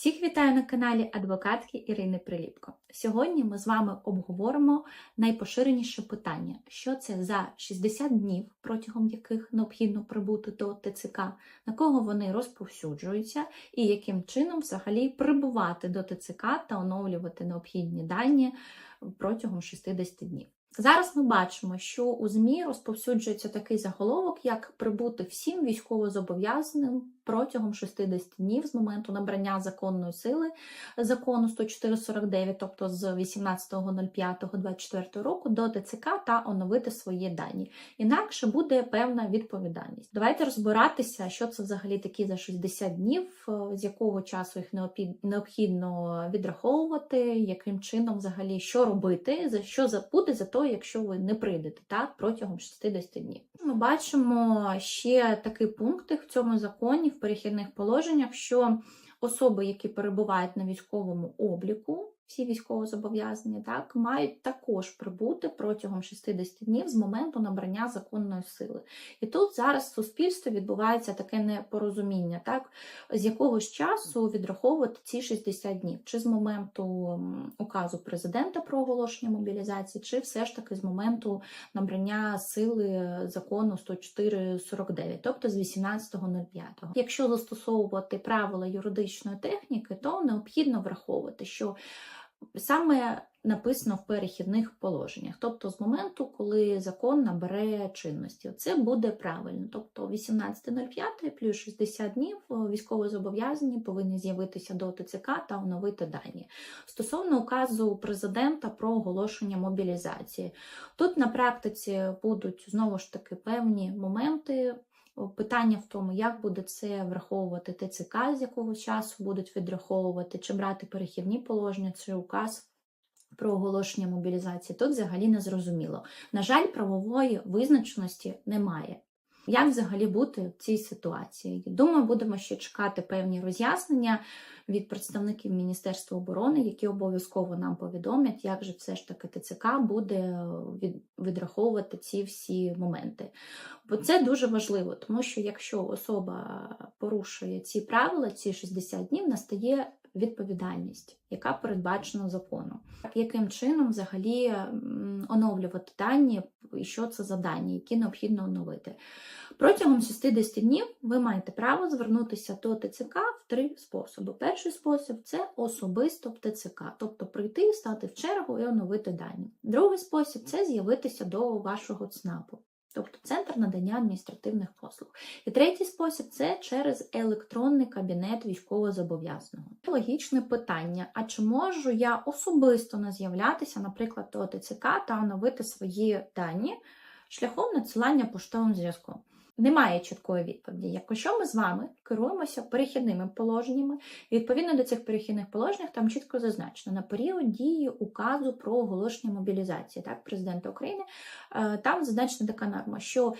Всіх вітаю на каналі адвокатки Ірини Приліпко. Сьогодні ми з вами обговоримо найпоширеніше питання: що це за 60 днів, протягом яких необхідно прибути до ТЦК, на кого вони розповсюджуються, і яким чином взагалі прибувати до ТЦК та оновлювати необхідні дані протягом 60 днів. Зараз ми бачимо, що у ЗМІ розповсюджується такий заголовок, як прибути всім військовозобов'язаним протягом 60 днів з моменту набрання законної сили закону 10449, тобто з 18.05.24 року до ТЦК та оновити свої дані. Інакше буде певна відповідальність. Давайте розбиратися, що це взагалі такі за 60 днів, е, з якого часу їх необхідно відраховувати, яким чином взагалі що робити, за що буде за то, якщо ви не прийдете так, протягом 60 днів. Ми бачимо ще такий пункт в цьому законі перехідних положеннях, що особи, які перебувають на військовому обліку, всі військовозобов'язані, так, мають також прибути протягом 60 днів з моменту набрання законної сили. І тут зараз в суспільстві відбувається таке непорозуміння, так, з якого ж часу відраховувати ці 60 днів, чи з моменту указу президента про оголошення мобілізації, чи все ж таки з моменту набрання сили закону 104.49, тобто з 18.05. Якщо застосовувати правила юридичної техніки, то необхідно враховувати, що саме написано в перехідних положеннях, тобто з моменту, коли закон набере чинності. Це буде правильно. Тобто 18.05 плюс 60 днів військовозобов'язані повинні з'явитися до ТЦК та оновити дані. Стосовно указу президента про оголошення мобілізації, тут на практиці будуть знову ж таки певні моменти. Питання в тому, як буде це враховувати ТЦК, з якого часу будуть відраховувати, чи брати перехідні положення, чи указ про оголошення мобілізації. Тут взагалі не зрозуміло. На жаль, правової визначеності немає. Як взагалі бути в цій ситуації? Думаю, будемо ще чекати певні роз'яснення від представників Міністерства оборони, які обов'язково нам повідомлять, як же все ж таки ТЦК буде від- відраховувати ці всі моменти. Бо це дуже важливо, тому що якщо особа порушує ці правила, ці 60 днів, настає відповідальність, яка передбачена законом. Яким чином взагалі оновлювати дані, і що це за дані, які необхідно оновити? Протягом 60 днів ви маєте право звернутися до ТЦК в три способи. Перший спосіб це особисто в ТЦК, тобто прийти, стати в чергу і оновити дані. Другий спосіб це з'явитися до вашого ЦНАПу. Тобто центр надання адміністративних послуг. І третій спосіб це через електронний кабінет військовозобов'язаного. Логічне питання: а чи можу я особисто не з'являтися, наприклад, до ТЦК та оновити свої дані шляхом надсилання поштовим зв'язком? Немає чіткої відповіді. Якщо ми з вами керуємося перехідними положеннями, відповідно до цих перехідних положень там чітко зазначено на період дії указу про оголошення мобілізації так, президента України, е, там зазначена така норма, що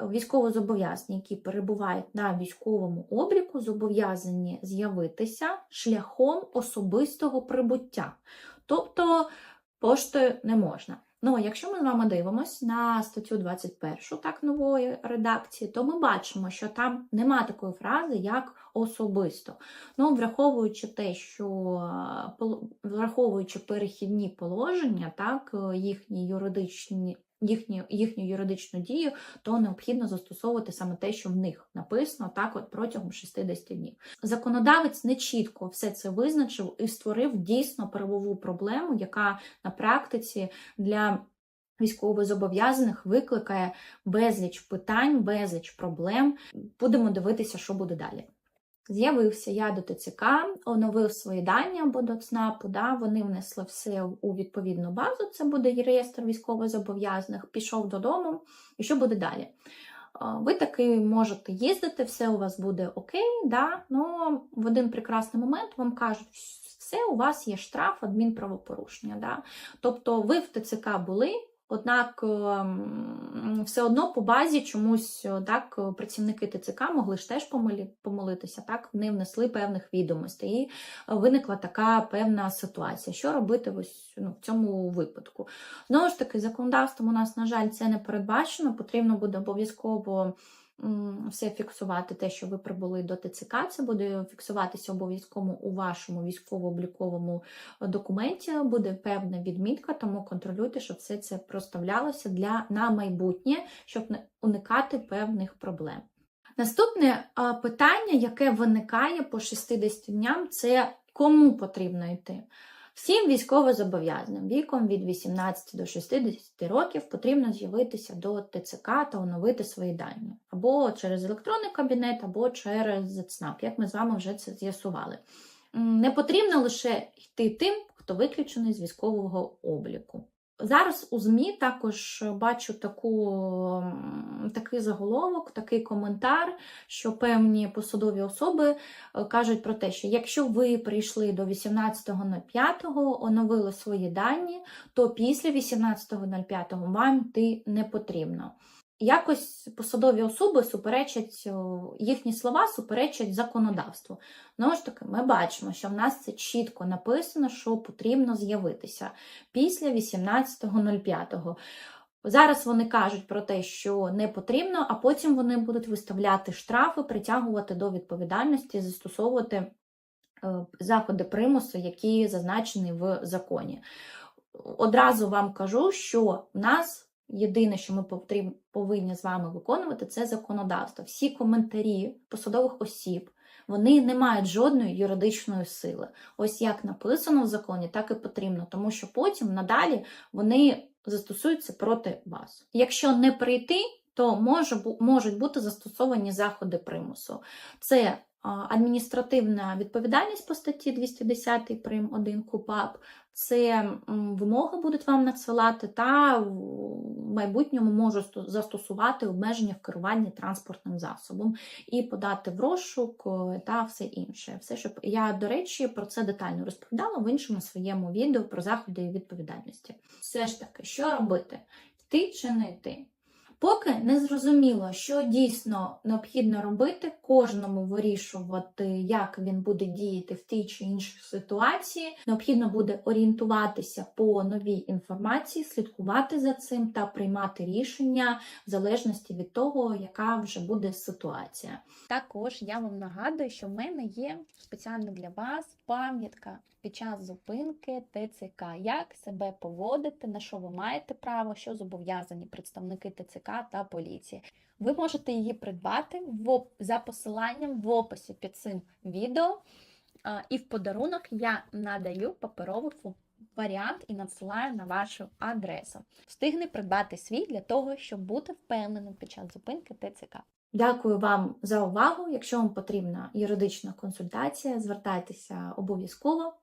військовозобов'язані, які перебувають на військовому обліку, зобов'язані з'явитися шляхом особистого прибуття. Тобто поштою не можна. Ну, якщо ми з вами дивимося на статтю 21 так, нової редакції, то ми бачимо, що там нема такої фрази, як особисто. Ну, враховуючи те, що е, враховуючи перехідні положення, так, е, їхні юридичні. Їхню, їхню юридичну дію, то необхідно застосовувати саме те, що в них написано так, от протягом 60 днів. Законодавець не чітко все це визначив і створив дійсно правову проблему, яка на практиці для військовозобов'язаних викликає безліч питань, безліч проблем. Будемо дивитися, що буде далі. З'явився я до ТЦК, оновив свої дані або до ЦНАПу, да, вони внесли все у відповідну базу, це буде реєстр військовозобов'язаних, пішов додому, і що буде далі? Ви таки можете їздити, все у вас буде окей, да, ну в один прекрасний момент вам кажуть, все, у вас є штраф адмінправопорушення. Да? Тобто ви в ТЦК були, Однак ем, все одно по базі чомусь е, так працівники ТЦК могли ж теж помилитися, так не внесли певних відомостей, і е, виникла така певна ситуація. Що робити ось ну, в цьому випадку? Знову ж таки, законодавством у нас, на жаль, це не передбачено. Потрібно буде обов'язково все фіксувати, те, що ви прибули до ТЦК, це буде фіксуватися обов'язково у вашому військово-обліковому документі. Буде певна відмітка, тому контролюйте, щоб все це проставлялося для на майбутнє, щоб не уникати певних проблем. Наступне питання, яке виникає по 60 дням, це кому потрібно йти. Всім військовозобов'язаним віком від 18 до 60 років потрібно з'явитися до ТЦК та оновити свої дані або через електронний кабінет, або через ЦНАП, як ми з вами вже це з'ясували. Не потрібно лише йти тим, хто виключений з військового обліку. Зараз у ЗМІ також бачу таку, такий заголовок, такий коментар, що певні посадові особи е, кажуть про те, що якщо ви прийшли до 18.05, оновили свої дані, то після 18.05 вам ти не потрібно. Якось посадові особи суперечать, їхні слова суперечать законодавству. Знову ж таки, ми бачимо, що в нас це чітко написано, що потрібно з'явитися після 18.05. Зараз вони кажуть про те, що не потрібно, а потім вони будуть виставляти штрафи, притягувати до відповідальності, застосовувати е, заходи примусу, які зазначені в законі. Одразу вам кажу, що в нас єдине, що ми повинні з вами виконувати, це законодавство. Всі коментарі посадових осіб. Вони не мають жодної юридичної сили. Ось як написано в законі, так і потрібно, тому що потім надалі вони застосуються проти вас. Якщо не прийти, то можуть бути застосовані заходи примусу. Це адміністративна відповідальність по статті 210 прим 1 КУПАП, це вимоги будуть вам надсилати, та в майбутньому можуть застосувати обмеження в керуванні транспортним засобом і подати в розшук е, та все інше. Все, щоб я, до речі, про це детально розповідала в іншому своєму відео про заходи відповідальності. Все ж таки, що робити? Йти чи не йти? Поки не зрозуміло, що дійсно необхідно робити, кожному вирішувати, як він буде діяти в тій чи іншій ситуації. Необхідно буде орієнтуватися по новій інформації, слідкувати за цим та приймати рішення в залежності від того, яка вже буде ситуація. Також я вам нагадую, що в мене є спеціально для вас пам'ятка під час зупинки ТЦК. Як себе поводити, на що ви маєте право, що зобов'язані представники ТЦК та поліції. Ви можете її придбати за посиланням в описі під цим відео. І в подарунок я надаю паперовий варіант і надсилаю на вашу адресу. Встигни придбати свій для того, щоб бути впевненим під час зупинки ТЦК. Дякую вам за увагу. Якщо вам потрібна юридична консультація, звертайтеся обов'язково.